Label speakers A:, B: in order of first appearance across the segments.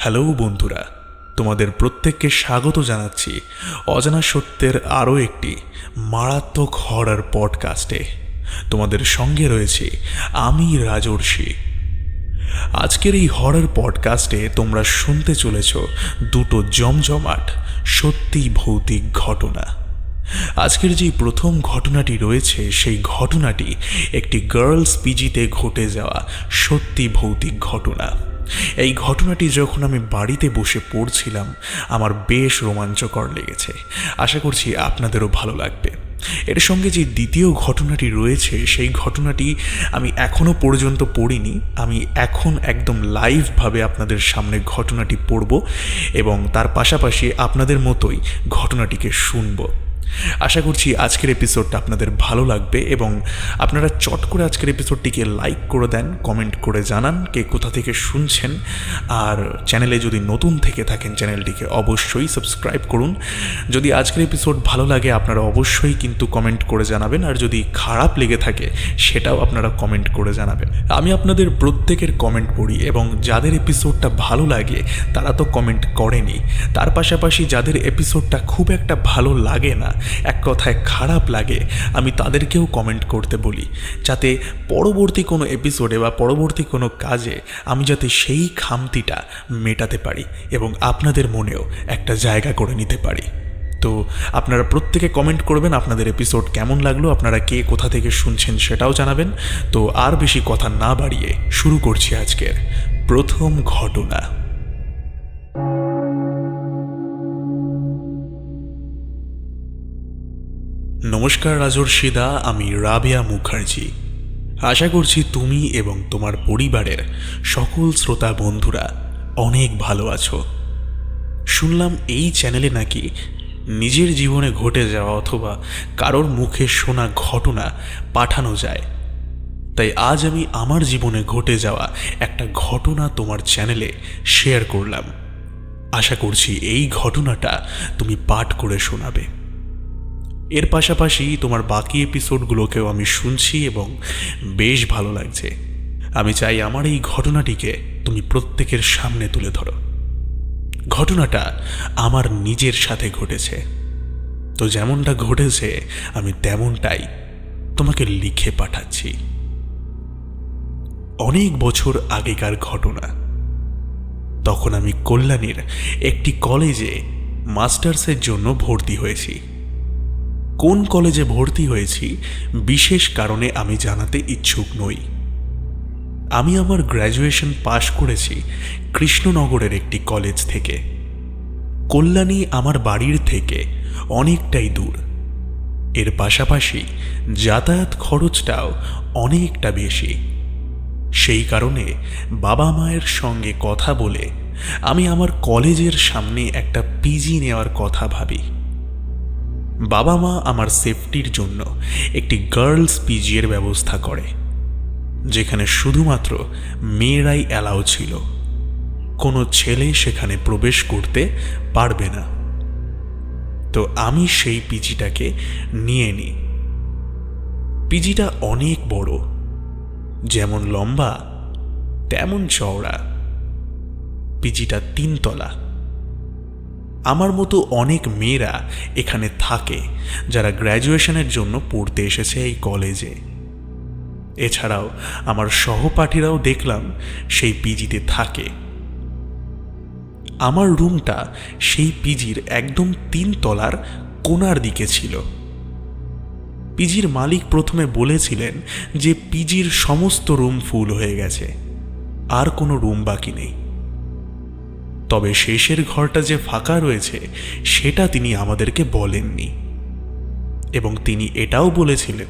A: Hello বন্ধুরা, তোমাদের প্রত্যেককে স্বাগত জানাচ্ছি অজানা সত্যের আরও একটি মারাত্মক হরার পডকাস্টে তোমাদের সঙ্গে রয়েছে আমি রাজর্ষি। আজকের এই হরার পডকাস্টে তোমরা শুনতে চলেছ দুটো জমজমাট সত্যি ভৌতিক ঘটনা। আজকের যে প্রথম ঘটনাটি রয়েছে, সেই ঘটনাটি একটি গার্লস পিজিতে ঘটে যাওয়া সত্যি ভৌতিক ঘটনা। এই ঘটনাটি যখন আমি বাড়িতে বসে পড়ছিলাম, আমার বেশ রোমাঞ্চকর লেগেছে। আশা করছি আপনাদেরও ভালো লাগবে। এর সঙ্গে যে দ্বিতীয় ঘটনাটি রয়েছে, সেই ঘটনাটি আমি এখনও পর্যন্ত পড়িনি। আমি এখন একদম লাইভভাবে আপনাদের সামনে ঘটনাটি পড়ব এবং তার পাশাপাশি আপনাদের মতোই ঘটনাটিকে শুনব। আশা করছি আজকের এপিসোডটা আপনাদের ভালো লাগবে এবং আপনারা চট করে আজকের এপিসোডটিকে লাইক করে দেন কমেন্ট করে জানান কে কোথা থেকে শুনছেন। আর চ্যানেলে যদি নতুন থেকে থাকেন চ্যানেলটিকে অবশ্যই সাবস্ক্রাইব করুন। যদি আজকের এপিসোড ভালো লাগে, আপনারা অবশ্যই কিন্তু কমেন্ট করে জানাবেন। আর যদি খারাপ লেগে থাকে, সেটাও আপনারা কমেন্ট করে জানাবেন। আমি আপনাদের প্রত্যেকের কমেন্ট পড়ি এবং যাদের এপিসোডটা ভালো লাগে, তারা তো কমেন্ট করেনি। তার পাশাপাশি যাদের এপিসোডটা খুব একটা ভালো লাগে না এক কথায় খারাপ লাগে, আমি তাদেরকেও কমেন্ট করতে বলি। যাতে পরবর্তী কোনো এপিসোডে বা পরবর্তী কোনো কাজে আমি যাতে সেই খামতিটা মেটাতে পারি এবং আপনাদের মনেও একটা জায়গা করে নিতে পারি। তো আপনারা প্রত্যেকে কমেন্ট করবেন আপনাদের এপিসোড কেমন লাগল, আপনারা কে কোথা থেকে শুনছেন সেটাও জানাবেন। তো আর বেশি কথা না বাড়িয়ে শুরু করছি আজকের প্রথম ঘটনা। নমস্কার রাজর্ষিদা, আমি রাবিয়া মুখার্জি। আশা করছি তুমি এবং তোমার পরিবারের সকল শ্রোতা বন্ধুরা অনেক ভালো আছো। শুনলাম এই চ্যানেলে নাকি নিজের জীবনে ঘটে যাওয়া অথবা কারোর মুখে শোনা ঘটনা পাঠানো যায়। তাই আজ আমি আমার জীবনে ঘটে যাওয়া একটা ঘটনা তোমার চ্যানেলে শেয়ার করলাম। আশা করছি এই ঘটনাটা তুমি পাঠ করে শোনাবে। এর পাশাপাশি তোমার বাকি এপিসোডগুলোকেও আমি শুনছি এবং বেশ ভালো লাগছে। আমি চাই আমার এই ঘটনাটিকে তুমি প্রত্যেকের সামনে তুলে ধরো। ঘটনাটা আমার নিজের সাথে ঘটেছে। তো যেমনটা ঘটেছে, আমি তেমনটাই তোমাকে লিখে পাঠাচ্ছি। অনেক বছর আগেকার ঘটনা। তখন আমি কল্যাণীর একটি কলেজে মাস্টার্সের জন্য ভর্তি হয়েছি। কোন কলেজে ভর্তি হয়েছি, বিশেষ কারণে আমি জানাতে ইচ্ছুক নই। আমি আমার গ্র্যাজুয়েশন পাশ করেছি কৃষ্ণনগরের একটি কলেজ থেকে। কল্যাণী আমার বাড়ির থেকে অনেকটাই দূর। এর পাশাপাশি যাতায়াত খরচটাও অনেকটা বেশি। সেই কারণে বাবা মায়ের সঙ্গে কথা বলে আমি আমার কলেজের সামনে একটা পিজি নেওয়ার কথা ভাবি। বাবা মা আমার সেফটির জন্য একটি গার্লস পিজির ব্যবস্থা করে, যেখানে শুধুমাত্র মেয়েরাই অ্যালাউ ছিল। কোনো ছেলে সেখানে প্রবেশ করতে পারবে না। তো আমি সেই পিজিটাকে নিয়ে নিই। পিজিটা অনেক বড়, যেমন লম্বা, তেমন চওড়া। পিজিটা তিনতলা। আমার মতো অনেক মেয়েরা এখানে থাকে যারা গ্র্যাজুয়েশনের জন্য পড়তে এসেছে এই কলেজে। এছাড়াও আমার সহপাঠীরাও দেখলাম সেই পিজিতে থাকে। আমার রুমটা সেই পিজির একদম তিন তলার কোনার দিকে ছিল। পিজির মালিক প্রথমে বলেছিলেন যে পিজির সমস্ত রুম ফুল হয়ে গেছে, আর কোনো রুম বাকি নেই। তবে শেষের ঘরটা যে ফাঁকা রয়েছে, সেটা তিনি আমাদেরকে বলেননি। এবং তিনি এটাও বলেছিলেন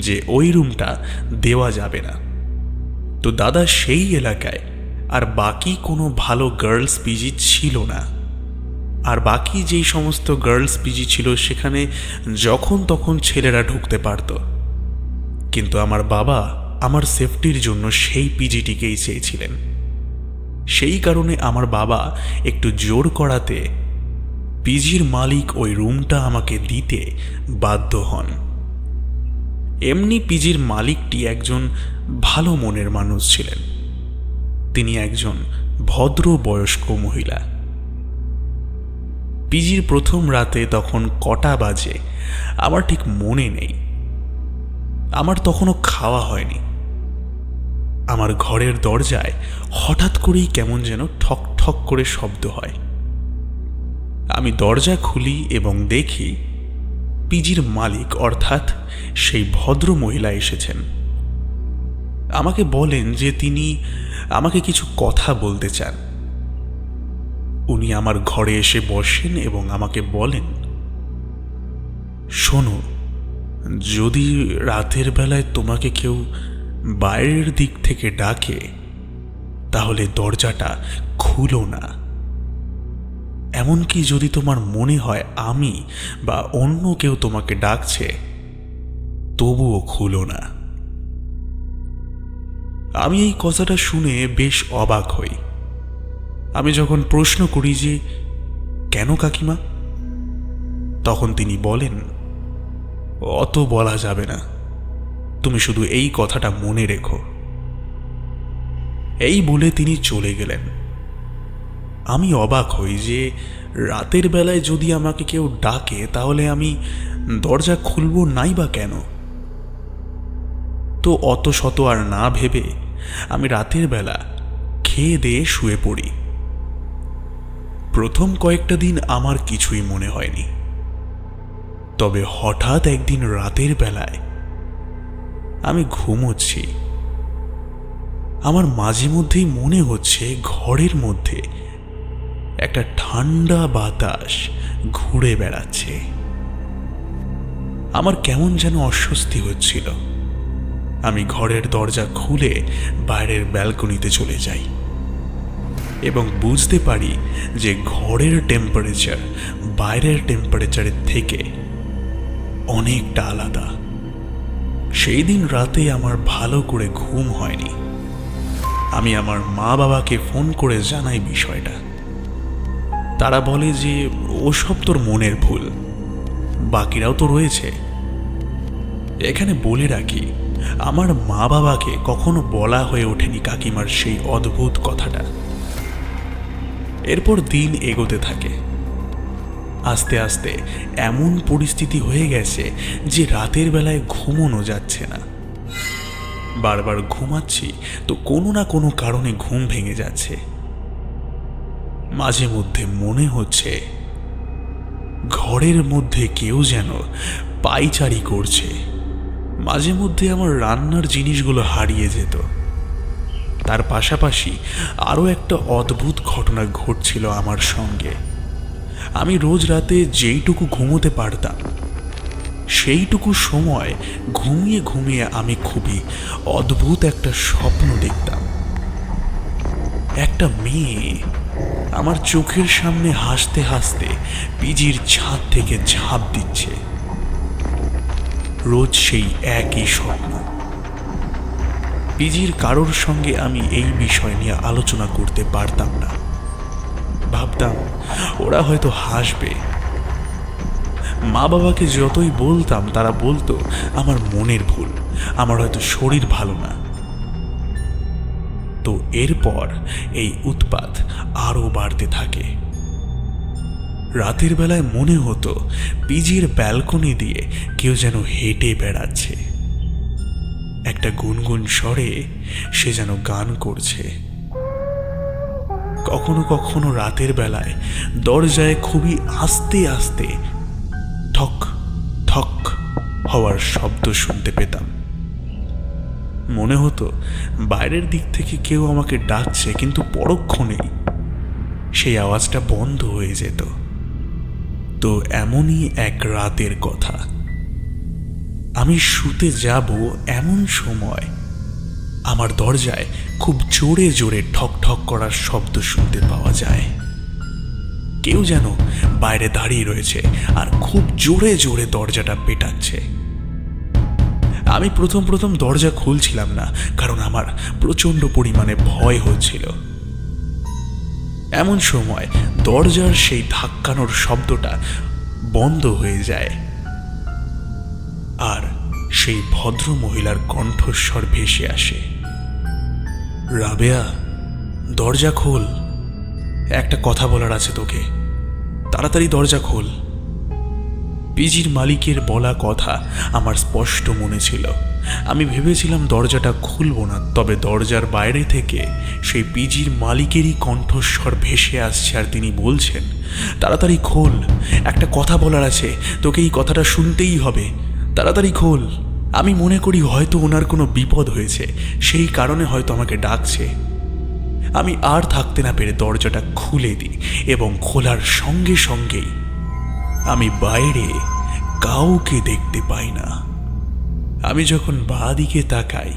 A: যে ওই রুমটা দেওয়া যাবে না। তো দাদা সেই এলাকায় আর বাকি কোনো ভালো গার্লস পিজি ছিল না। আর বাকি যেই সমস্ত গার্লস পিজি ছিল সেখানে যখন তখন ছেলেরা ঢুকতে পারত। কিন্তু আমার বাবা আমার সেফটির জন্য সেই পিজিটিকেই চেয়েছিলেন। সেই কারণে আমার বাবা একটু জোর করাতে পিজির মালিক ওই রুমটা আমাকে দিতে বাধ্য হন। এমনি পিজির মালিকটি একজন ভালো মনের মানুষ ছিলেন। তিনি একজন ভদ্র বয়স্ক মহিলা। পিজির প্রথম রাতে তখন কটা বাজে, আমার ঠিক মনে নেই। আমার তখনও খাওয়া হয়নি। আমার ঘরের দরজায় হঠাৎ করেই কেমন যেন ঠক ঠক করে শব্দ হয়। আমি দরজা খুলি এবং দেখি পিজির মালিক, অর্থাৎ সেই ভদ্র মহিলা এসেছেন। আমাকে বলেন যে তিনি আমাকে কিছু কথা বলতে চান। উনি আমার ঘরে এসে বসেন এবং আমাকে বলেন, শোনো, যদি রাতের বেলায় তোমাকে কেউ বাইরের দিক থেকে ডাকে তাহলে দরজাটা খুলো না। এমনকি যদি তোমার মনে হয় আমি বা অন্য কেউ তোমাকে ডাকছে, তবুও খুলো না। আমি এই কথাটা শুনে বেশ অবাক হই। আমি যখন প্রশ্ন করি যে, কেন কাকিমা? তখন তিনি বলেন, অত বলা যাবে না। তুমি শুধু এই কথাটা মনে রেখো। এই বলে তিনি চলে গেলেন। আমি অবাক হই যে রাতের বেলায় যদি আমাকে কেউ ডাকে, তাহলে আমি দরজা খুলব নাই বা কেন? তো অত শত আর না ভেবে আমি রাতের বেলা খেয়ে দিয়ে শুয়ে পড়ি। প্রথম কয়েকটা দিন আমার কিছুই মনে হয়নি। তবে হঠাৎ একদিন রাতের বেলায় আমি ঘুমোচ্ছি। আমার মাঝে মধ্যেই মনে হচ্ছে ঘরের মধ্যে একটা ঠান্ডা বাতাস ঘুরে বেড়াচ্ছে। আমার কেমন যেন অস্বস্তি হচ্ছিল। আমি ঘরের দরজা খুলে বাইরের ব্যালকনিতে চলে যাই এবং বুঝতে পারি যে ঘরের টেম্পারেচার বাইরের টেম্পারেচারের থেকে অনেকটা আলাদা। সেই দিন রাতে আমার ভালো করে ঘুম হয়নি। আমি আমার মা বাবাকে ফোন করে জানাই বিষয়টা। তারা বলে যে, ওসব তোর মনের ভুল। বাকিরাও তো রয়েছে। এখানে বলে রাখি, আমার মা বাবাকে কখনো বলা হয়ে ওঠেনি কাকিমার সেই অদ্ভুত কথাটা। এরপর দিন এগোতে থাকে। আস্তে আস্তে এমন পরিস্থিতি হয়ে গেছে যে রাতের বেলায় ঘুমোনো যাচ্ছে না। বারবার ঘুমাচ্ছি, তো কোনো না কোনো কারণে ঘুম ভেঙে যাচ্ছে। মাঝে মধ্যে মনে হচ্ছে, ঘরের মধ্যে কেউ যেন পাইচারি করছে। মাঝে মধ্যে আমার রান্নার জিনিসগুলো হারিয়ে যেত। তার পাশাপাশি আরও একটা অদ্ভুত ঘটনা ঘটছিল আমার সঙ্গে। আমি রোজ রাতে যেইটুকু ঘুমোতে পারতাম সেইটুকু সময় ঘুমিয়ে ঘুমিয়ে আমি খুবই অদ্ভুত একটা স্বপ্ন দেখতাম। একটা মেয়ে আমার চোখের সামনে হাসতে হাসতে পিজির ছাদ থেকে ঝাঁপ দিচ্ছে। রোজ সেই একই স্বপ্ন। পিজির কারোর সঙ্গে আমি এই বিষয় নিয়ে আলোচনা করতে পারতাম না। ভাবতাম, ওরা হয়তো হাসবে। মা বাবাকে যতই বলতাম, তারা বলতো, আমার মনের ভুল, আমার হয়তো শরীর ভালো না। তো এরপর এই উৎপাত আরও বাড়তে থাকে। রাতের বেলায় মনে হতো, পিজির ব্যালকনি দিয়ে কেউ যেন হেঁটে বেড়াচ্ছে। একটা গুনগুন স্বরে সে যেন গান করছে। কখনো কখনো রাতের বেলায় দরজায় খুবই আস্তে আস্তে ঠক হওয়ার শব্দ শুনতে পেতাম। মনে হতো বাইরের দিক থেকে কেউ আমাকে ডাকছে, কিন্তু পরক্ষণেই সেই আওয়াজটা বন্ধ হয়ে যেত। তো এমনই এক রাতের কথা। আমি শুতে যাব এমন সময়। আমার দরজায় খুব জোরে জোরে ঠক ঠক করার শব্দ শুনতে পাওয়া যায়। কেউ যেন বাইরে দাঁড়িয়ে রয়েছে আর খুব জোরে জোরে দরজাটা পেটাচ্ছে। আমি প্রথম প্রথম দরজা খুলছিলাম না, কারণ আমার প্রচণ্ড পরিমাণে ভয় হচ্ছিল। এমন সময় দরজার সেই ধাক্কানোর শব্দটা বন্ধ হয়ে যায়। আর সেই ভদ্র মহিলার কণ্ঠস্বর ভেসে আসে। রাবেয়া, দরজা খোল। একটা কথা বলার আছে তোকে। তাড়াতাড়ি দরজা খোল। পিজির মালিকের বলা কথা আমার স্পষ্ট মনে ছিল। আমি ভেবেছিলাম দরজাটা খুলব না, তবে দরজার বাইরে থেকে সেই পিজির মালিকেরই কণ্ঠস্বর ভেসে আসছে আর তিনি বলছেন, তাড়াতাড়ি খোল, একটা কথা বলার আছে, তোকে এই কথাটা শুনতেই হবে। তাড়াতাড়ি খোল, আমি মনে করি হয়তো ওনার কোনো বিপদ হয়েছে, সেই কারণে হয়তো আমাকে ডাকছে। আমি আর থাকতে না পেরে দরজাটা খুলে দিই এবং খোলার সঙ্গে সঙ্গেই আমি বাইরে কাউকে দেখতে পাই না। আমি যখন বাঁ দিকে তাকাই,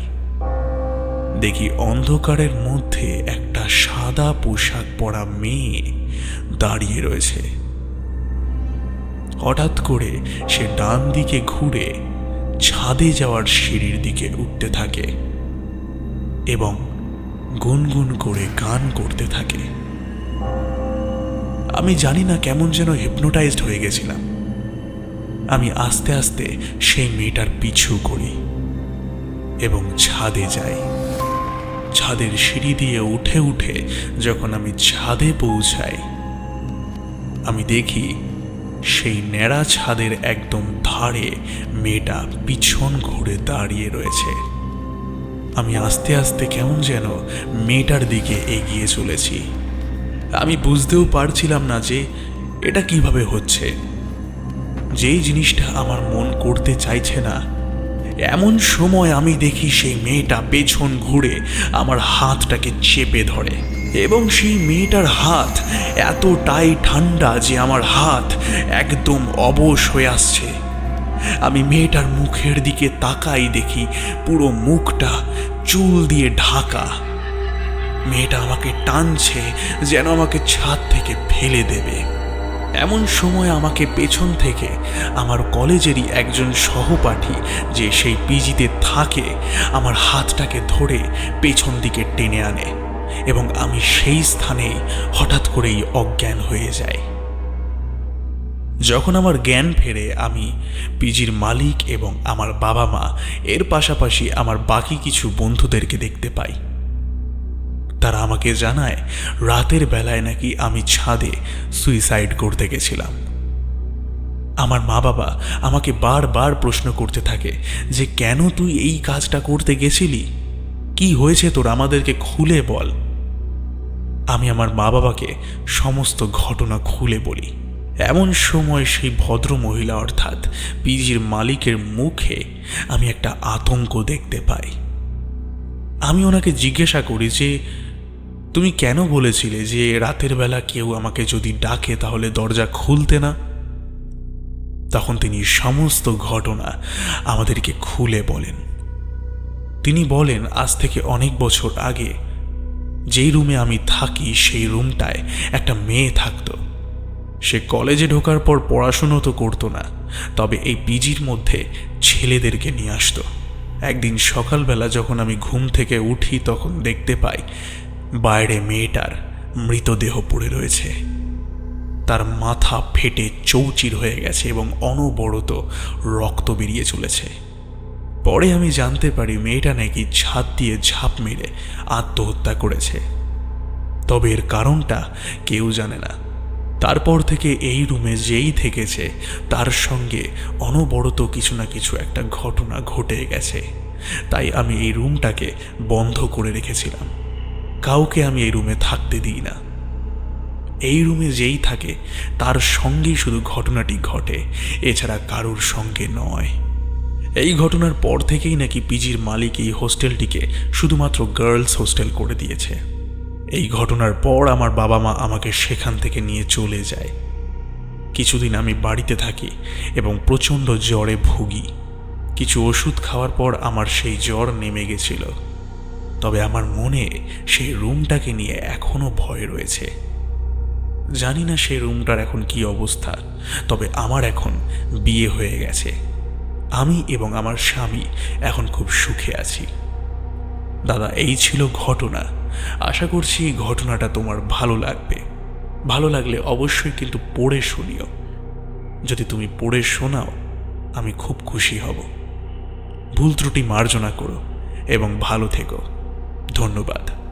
A: দেখি অন্ধকারের মধ্যে একটা সাদা পোশাক পরা মেয়ে দাঁড়িয়ে রয়েছে। হঠাৎ করে সে ডান দিকে ঘুরে ছাদে যাওয়ার সিঁড়ির দিকে উঠতে থাকে এবং গুনগুন করে গান করতে থাকে। আমি জানি না কেমন যেন হিপনোটাইজড হয়ে গেছিলাম। আমি আস্তে আস্তে সেই মেয়েটার পিছু করি এবং ছাদে যাই। ছাদের সিঁড়ি দিয়ে উঠে উঠে যখন আমি ছাদে পৌঁছাই, আমি দেখি সেই ন্যাড়া ছাদের একদম ধারে মেয়েটা পিছন ঘুরে দাঁড়িয়ে রয়েছে। আমি আস্তে আস্তে কেমন যেন মেয়েটার দিকে এগিয়ে চলেছি। আমি বুঝতেও পারছিলাম না যে এটা কীভাবে হচ্ছে। যেই জিনিসটা আমার মন করতে চাইছে না, এমন সময় আমি দেখি সেই মেয়েটা পেছন ঘুরে আমার হাতটাকে চেপে ধরে এবং সেই মেয়েটার হাত এতটাই ঠান্ডা যে আমার হাত একদম অবশ হয়ে আসছে। আমি মেয়েটার মুখের দিকে তাকাই দেখি পুরো মুখটা চুল দিয়ে ঢাকা। মেয়েটা আমাকে টানছে যেন আমাকে ছাদ থেকে ফেলে দেবে। এমন সময় আমাকে পেছন থেকে আমার কলেজেরই একজন সহপাঠী যে সেই পিজিতে থাকে, আমার হাতটাকে ধরে পেছন দিকে টেনে আনে এবং আমি সেই স্থানেই হঠাৎ করেই অজ্ঞান হয়ে যাই। যখন আমার জ্ঞান ফেরে আমি পিজির মালিক এবং আমার বাবা মা, এর পাশাপাশি আমার বাকি কিছু বন্ধুদেরকে দেখতে পাই। তারা আমাকে জানায়, রাতের বেলায় নাকি আমি ছাদে সুইসাইড করতে গেছিলাম। আমার মা বাবা আমাকে বারবার প্রশ্ন করতে থাকে যে, কেন তুই এই কাজটা করতে গেছিলি? কি হয়েছে তোর? আমাদেরকে খুলে বল। আমি আমার মা বাবাকে সমস্ত ঘটনা খুলে বলি। এমন সময় সেই ভদ্র মহিলা অর্থাৎ পিজির মালিকের মুখে আমি একটা আতঙ্ক দেখতে পাই। আমি ওনাকে জিজ্ঞাসা করি যে, তুমি কেন বলেছিলে যে রাতের বেলা কেউ আমাকে যদি ডাকে তাহলে দরজা খুলতে না? তখন তিনি সমস্ত ঘটনা আমাদেরকে খুলে বলেন। তিনি বলেন, আজ থেকে অনেক বছর আগে যেই রুমে আমি থাকি সেই রুমটায় একটা মেয়ে থাকতো। সে কলেজে ঢোকার পর পড়াশুনো তো করতো না, তবে এই পিজির মধ্যে ছেলেদেরকে নিয়ে আসতো। একদিন সকালবেলা যখন আমি ঘুম থেকে উঠি তখন দেখতে পাই বাইরে মেয়েটার মৃতদেহ পড়ে রয়েছে। তার মাথা ফেটে চৌচির হয়ে গেছে এবং অনবরত রক্ত বেরিয়ে চলেছে। পরে আমি জানতে পারি মেয়েটা নাকি ছাদ দিয়ে ঝাঁপ মেরে আত্মহত্যা করেছে। তবে এর কারণটা কেউ জানে না। তারপর থেকে এই রুমে যেই থেকেছে, তার সঙ্গে অনবরত কিছু না কিছু একটা ঘটনা ঘটে গেছে। তাই আমি এই রুমটাকে বন্ধ করে রেখেছিলাম। কাউকে আমি এই রুমে থাকতে দিই না। এই রুমে যেই থাকে, তার সঙ্গেই শুধু ঘটনাটি ঘটে, এছাড়া কারোর সঙ্গে নয়। এই ঘটনার পর থেকেই নাকি পিজির মালিক এই হোস্টেলটিকে শুধুমাত্র গার্লস হোস্টেল করে দিয়েছে। এই ঘটনার পর আমার বাবা মা আমাকে সেখান থেকে নিয়ে চলে যায়। কিছুদিন আমি বাড়িতে থাকি এবং প্রচণ্ড জ্বরে ভুগি। কিছু ওষুধ খাওয়ার পর আমার সেই জ্বর নেমে গেছিল। তবে আমার মনে সেই রুমটাকে নিয়ে এখনও ভয় রয়েছে। জানি না সেই রুমটার এখন কি অবস্থা, তবে আমার এখন বিয়ে হয়ে গেছে। আমি এবং আমার স্বামী এখন খুব সুখে আছি। দাদা, এই ছিল ঘটনা। আশা করছি এই ঘটনাটা তোমার ভালো লাগবে। ভালো লাগলে অবশ্যই কিন্তু পড়ে শুনিও। যদি তুমি পড়ে শোনাও, আমি খুব খুশি হব। ভুল ত্রুটি মার্জনা করো এবং ভালো থেকো। ধন্যবাদ।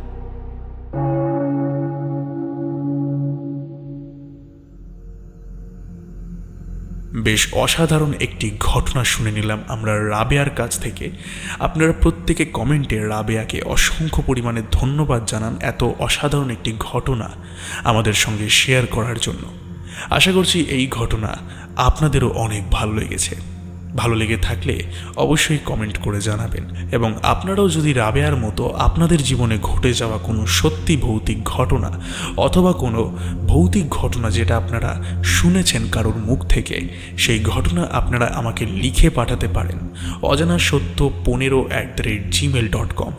A: বেশ অসাধারণ একটি ঘটনা শুনে নিলাম আমরা রাবেয়ার কাছ থেকে। আপনারা প্রত্যেকে কমেন্টে রাবেয়াকে অসংখ্য পরিমাণে ধন্যবাদ জানান এত অসাধারণ একটি ঘটনা আমাদের সঙ্গে শেয়ার করার জন্য। আশা করছি এই ঘটনা আপনাদেরও অনেক ভালো লেগেছে। ভালো লেগে থাকলে অবশ্যই কমেন্ট করে জানাবেন। এবং আপনারাও যদি রাবেয়ার মতো আপনাদের জীবনে ঘটে যাওয়া কোনো সত্যি ভৌতিক ঘটনা অথবা কোনো ভৌতিক ঘটনা যেটা আপনারা শুনেছেন কারোর মুখ থেকে, সেই ঘটনা আপনারা আমাকে লিখে পাঠাতে পারেন। অজানা সত্য পনেরো at the rate Gmail dot com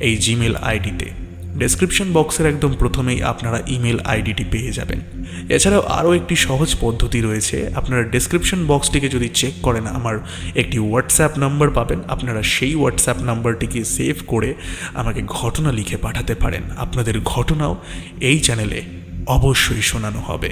A: এই জিমেল আইডিতে ডেসক্রিপশন বক্সের একদম প্রথমেই আপনারা ইমেল আইডিটি পেয়ে যাবেন। এছাড়াও আরও একটি সহজ পদ্ধতি রয়েছে। আপনারা ডেসক্রিপশন বক্সটিকে যদি চেক করেন, আমার একটি হোয়াটসঅ্যাপ নাম্বার পাবেন। আপনারা সেই হোয়াটসঅ্যাপ নাম্বারটিকে সেভ করে আমাকে ঘটনা লিখে পাঠাতে পারেন। আপনাদের ঘটনাও এই চ্যানেলে অবশ্যই শোনানো হবে।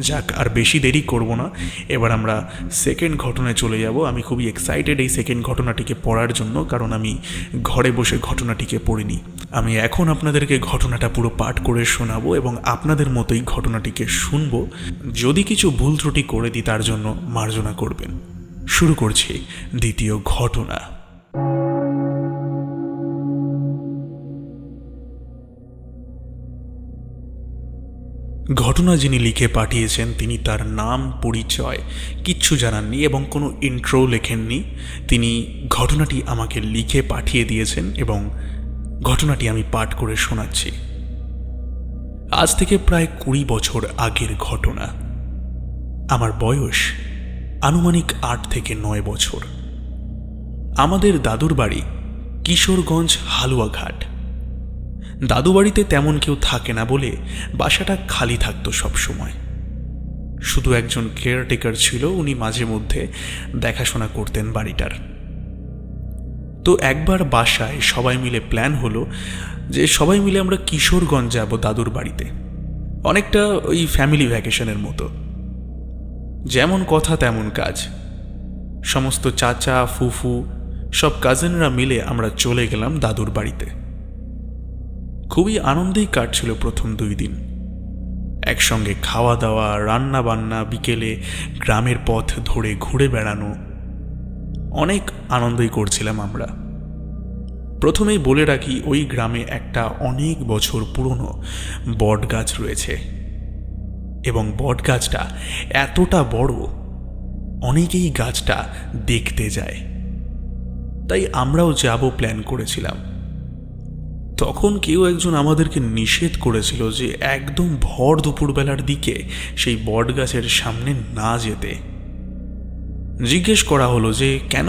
A: যাক, আর বেশি দেরি করব না। এবার আমরা সেকেন্ড ঘটনায় চলে যাব। আমি খুবই এক্সাইটেড এই সেকেন্ড ঘটনাটিকে পড়ার জন্য, কারণ আমি ঘরে বসে ঘটনাটিকে পড়িনি। আমি এখন আপনাদেরকে ঘটনাটা পুরো পাঠ করে শোনাবো এবং আপনাদের মতোই ঘটনাটিকে শুনব। যদি কিছু ভুল ত্রুটি করে দিই, তার জন্য মার্জনা করবেন। শুরু করছি দ্বিতীয় ঘটনা। ঘটনা যিনি লিখে পাঠিয়েছেন, তিনি তার নাম, পরিচয় কিচ্ছু জানাননি এবং কোনো ইন্ট্রো লেখেননি। তিনি ঘটনাটি আমাকে লিখে পাঠিয়ে দিয়েছেন এবং ঘটনাটি আমি পাঠ করে শোনাচ্ছি। আজ থেকে প্রায় কুড়ি বছর আগের ঘটনা। আমার বয়স আনুমানিক আট থেকে নয় বছর। আমাদের দাদুর বাড়ি কিশোরগঞ্জ হালুয়াঘাট। দাদু বাড়িতে তেমন কেউ থাকে না বলে বাসাটা খালি থাকতো সব সময়। শুধু একজন কেয়ারটেকার ছিল, উনি মাঝে মধ্যে দেখাশোনা করতেন বাড়িটার। তো একবার বাসায় সবাই মিলে প্ল্যান হলো যে সবাই মিলে আমরা কিশোরগঞ্জ যাব দাদুর বাড়িতে। অনেকটা ওই ফ্যামিলি ভ্যাকেশনের মতো। যেমন কথা তেমন কাজ। সমস্ত চাচা, ফুফু, সব কাজিনরা মিলে আমরা চলে গেলাম দাদুর বাড়িতে। খুবই আনন্দেই কাটছিল প্রথম দুই দিন। একসঙ্গে খাওয়া দাওয়া রান্না বান্না বিকেলে গ্রামের পথ ধরে ঘুরে বেড়ানো অনেক আনন্দই করছিলাম আমরা। প্রথমেই বলে রাখি, ওই গ্রামে একটা অনেক বছর পুরনো বট গাছ রয়েছে। এবং বট গাছটা এতটা বড়, অনেকেই গাছটা দেখতে যায়। তাই আমরাও যাব প্ল্যান করেছিলাম। তখন কেউ একজন আমাদেরকে নিষেধ করেছিল যে একদম ভর দুপুরবেলার দিকে সেই বট গাছের সামনে না যেতে। জিজ্ঞেস করা হলো যে, কেন?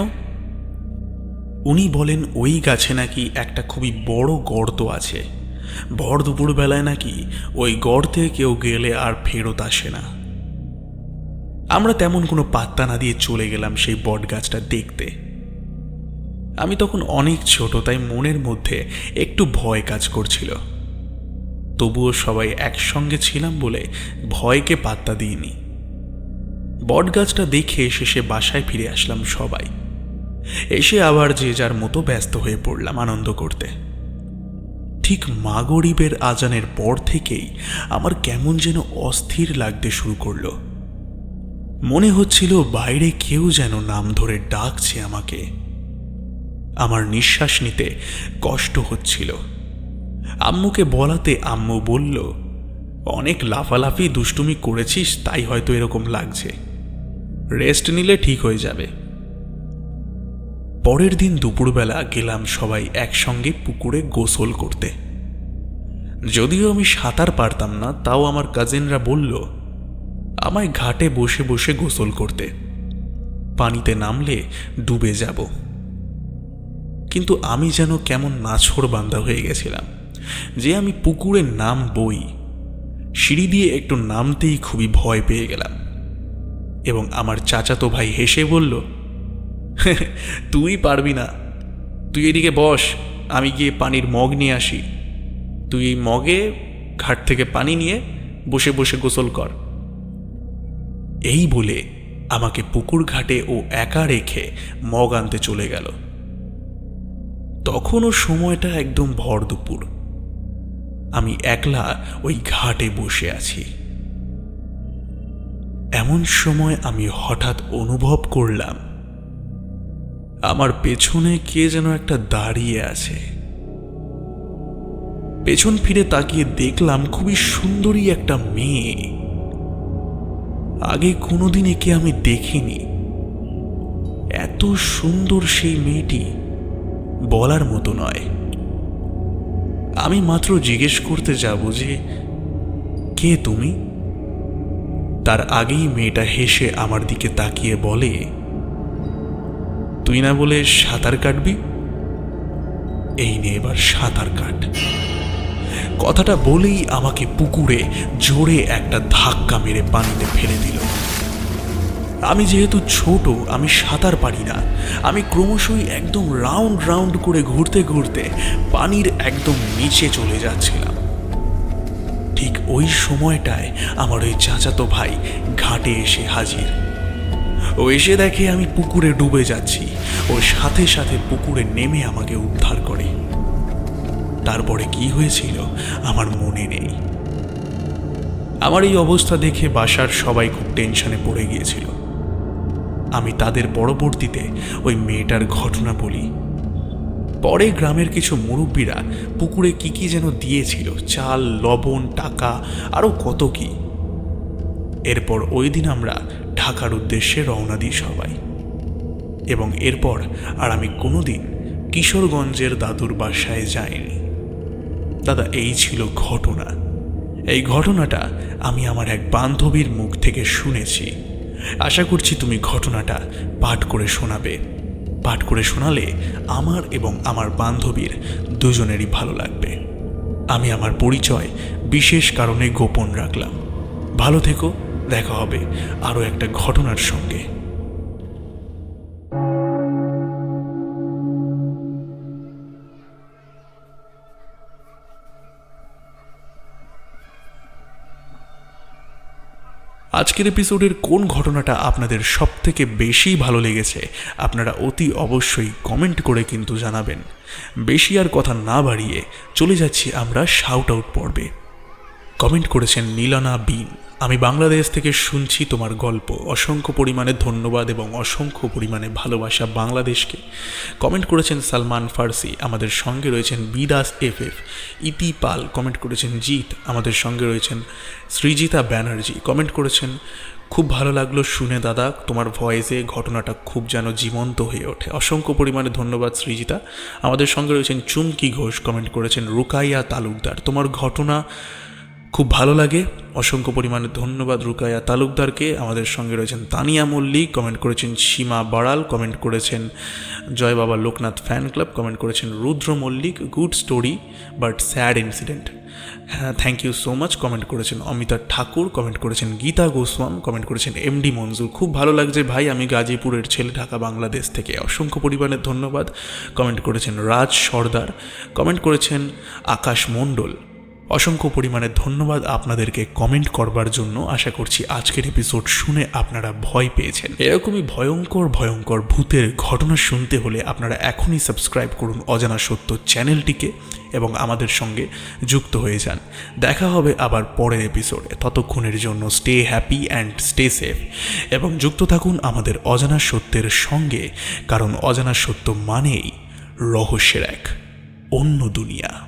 A: উনি বলেন, ওই গাছে নাকি একটা খুবই বড় গর্ত আছে। ভর দুপুরবেলায় নাকি ওই গর্তে কেউ গেলে আর ফেরত আসে না। আমরা তেমন কোনো পাত্তা না দিয়ে চলে গেলাম সেই বট গাছটা দেখতে। আমি তখন অনেক ছোট, তাই মনের মধ্যে একটু ভয় কাজ করছিল। তবুও সবাই একসঙ্গে ছিলাম বলে ভয়কে পাত্তা দিইনি। বটগাছটা দেখে শেষে বাসায় ফিরে আসলাম সবাই। এসে আবার যে যার মতো ব্যস্ত হয়ে পড়লাম আনন্দ করতে। ঠিক মাগরিবের আজানের পর থেকেই আমার কেমন যেন অস্থির লাগতে শুরু করল। মনে হচ্ছিল বাইরে কেউ যেন নাম ধরে ডাকছে আমাকে। আমার নিঃশ্বাস নিতে কষ্ট হচ্ছিল। আম্মুকে বলাতে আম্মু বলল, অনেক লাফালাফি দুষ্টুমি করেছিস, তাই হয়তো এরকম লাগছে। রেস্ট নিলে ঠিক হয়ে যাবে। পরের দিন দুপুরবেলা গেলাম সবাই একসঙ্গে পুকুরে গোসল করতে। যদিও আমি সাঁতার পারতাম না, তাও আমার কাজিনরা বলল, আমায় ঘাটে বসে বসে গোসল করতে। পানিতে নামলে ডুবে যাব। কিন্তু আমি যেন কেমন নাছড় বান্ধা হয়ে গেছিলাম, যে আমি পুকুরে নাম বই সিঁড়ি দিয়ে একটু নামতেই খুবই ভয় পেয়ে গেলাম। এবং আমার চাচাতো ভাই হেসে বলল, তুই পারবি না। তুই এদিকে বস, আমি গিয়ে পানির মগ নিয়ে আসি। তুই এই মগে ঘাট থেকে পানি নিয়ে বসে বসে গোসল কর। এই বলে আমাকে পুকুর ঘাটে ও একা রেখে মগ আনতে চলে গেল। তখনও সময়টা একদম ভর দুপুর। আমি একলা ওই ঘাটে বসে আছি। এমন সময় আমি হঠাৎ অনুভব করলাম, আমার পেছনে কে যেন একটা দাঁড়িয়ে আছে। পেছন ফিরে তাকিয়ে দেখলাম খুবই সুন্দরী একটা মেয়ে। আগে কোনোদিন একে আমি দেখিনি। এত সুন্দর সেই মেয়েটি বলার মতো নয়। আমি মাত্র জিজ্ঞেস করতে যাব যে, কে তুমি? তার আগেই মেয়েটা হেসে আমার দিকে তাকিয়ে বলে, তুই না বলে সাঁতার কাটবি? এই নিয়ে এবার সাঁতার কাট। কথাটা বলেই আমাকে পুকুরে জোরে একটা ধাক্কা মেরে পানিতে ফেলে দিল। আমি যেহেতু ছোট, আমি সাঁতার পারি না। আমি ক্রমশই একদম রাউন্ড রাউন্ড করে ঘুরতে ঘুরতে পানির একদম নিচে চলে যাচ্ছিলাম। ঠিক ওই সময়টায় আমার ওই চাচাতো ভাই ঘাটে এসে হাজির। ও এসে দেখে আমি পুকুরে ডুবে যাচ্ছি। ও সাথে সাথে পুকুরে নেমে আমাকে উদ্ধার করে। তারপরে কি হয়েছিল আমার মনে নেই। আমার এই অবস্থা দেখে বাসার সবাই খুব টেনশনে পড়ে গিয়েছিল। আমি তাদের পরবর্তীতে ওই মেয়েটার ঘটনা বলি। পরে গ্রামের কিছু মুরব্বীরা পুকুরে কি কি যেন দিয়েছিল, চাল, লবণ, টাকা আরও কত কি। এরপর ওই দিন আমরা ঢাকার উদ্দেশ্যে রওনা দিই সবাই। এবং এরপর আর আমি কোনোদিন কিশোরগঞ্জের দাদুর বাসায় যাইনি। দাদা, এই ছিল ঘটনা। এই ঘটনাটা আমি আমার এক বান্ধবীর মুখ থেকে শুনেছি। আশা করছি তুমি ঘটনাটা পাঠ করে শোনাবে। পাঠ করে শোনালে আমার এবং আমার বান্ধবীর দুজনেরই ভালো লাগবে। আমি আমার পরিচয় বিশেষ কারণে গোপন রাখলাম। ভালো থেকো, দেখা হবে আরও একটা ঘটনার সঙ্গে। আজকের এপিসোডের কোন ঘটনাটা আপনাদের সব থেকে বেশি ভালো লেগেছে, আপনারা অতি অবশ্যই কমেন্ট করে কিন্তু জানাবেন। বেশি আর কথা না বাড়িয়ে চলে যাচ্ছি আমরা শাউট আউট পর্বে। কমেন্ট করেছেন নীলানা বিন আমি বাংলাদেশ থেকে শুনছি তোমার গল্প। অসংখ্য পরিমাণে ধন্যবাদ এবং অসংখ্য পরিমাণে ভালোবাসা বাংলাদেশকে। কমেন্ট করেছেন সালমান ফার্সি, আমাদের সঙ্গে রয়েছেন বিদাস এফ এফ ইতি পাল, কমেন্ট করেছেন জিৎ, আমাদের সঙ্গে রয়েছেন সৃজিতা ব্যানার্জি। কমেন্ট করেছেন, খুব ভালো লাগল শুনে দাদা, তোমার ভয়েসে ঘটনাটা খুব যেন জীবন্ত হয়ে ওঠে। অসংখ্য পরিমাণে ধন্যবাদ সৃজিতা। আমাদের সঙ্গে রয়েছেন চুমকি ঘোষ, কমেন্ট করেছেন রুকাইয়া তালুকদার, তোমার ঘটনা খুব ভালো লাগে। অসংখ্য পরিমাণে ধন্যবাদ রুকায়া তালুকদারকে। আমাদের সঙ্গে রয়েছেন তানিয়া মল্লিক কমেন্ট করেছেন সীমা বড়াল কমেন্ট করেছেন জয় বাবা লোকনাথ ফ্যান ক্লাব কমেন্ট করেছেন Rudra Mallik good story but sad incident হ্যাঁ thank you so much comment করেছেন অমিতা ঠাকুর কমেন্ট করেছেন গীতা গোস্বাম কমেন্ট করেছেন এমডি মঞ্জুর। খুব ভালো লাগছে ভাই, আমি গাজীপুরের ছেলে ঢাকা, বাংলাদেশ থেকে। অসংখ্য পরিমাণে ধন্যবাদ। কমেন্ট করেছেন রাজ সর্দার কমেন্ট করেছেন আকাশ মণ্ডল। অসংখ্য পরিমাণে ধন্যবাদ আপনাদেরকে কমেন্ট করবার জন্য। আশা করছি আজকের এপিসোড শুনে আপনারা ভয় পেয়েছেন। এরকমই ভয়ঙ্কর ভয়ঙ্কর ভূতের ঘটনা শুনতে হলে আপনারা এখনই সাবস্ক্রাইব করুন অজানা সত্য চ্যানেলটিকে এবং আমাদের সঙ্গে যুক্ত হয়ে যান। দেখা হবে আবার পরের এপিসোডে ততক্ষণের জন্য stay happy and stay safe এবং যুক্ত থাকুন আমাদের অজানা সত্যের সঙ্গে। কারণ অজানা সত্য মানেই রহস্যের এক অন্য দুনিয়া।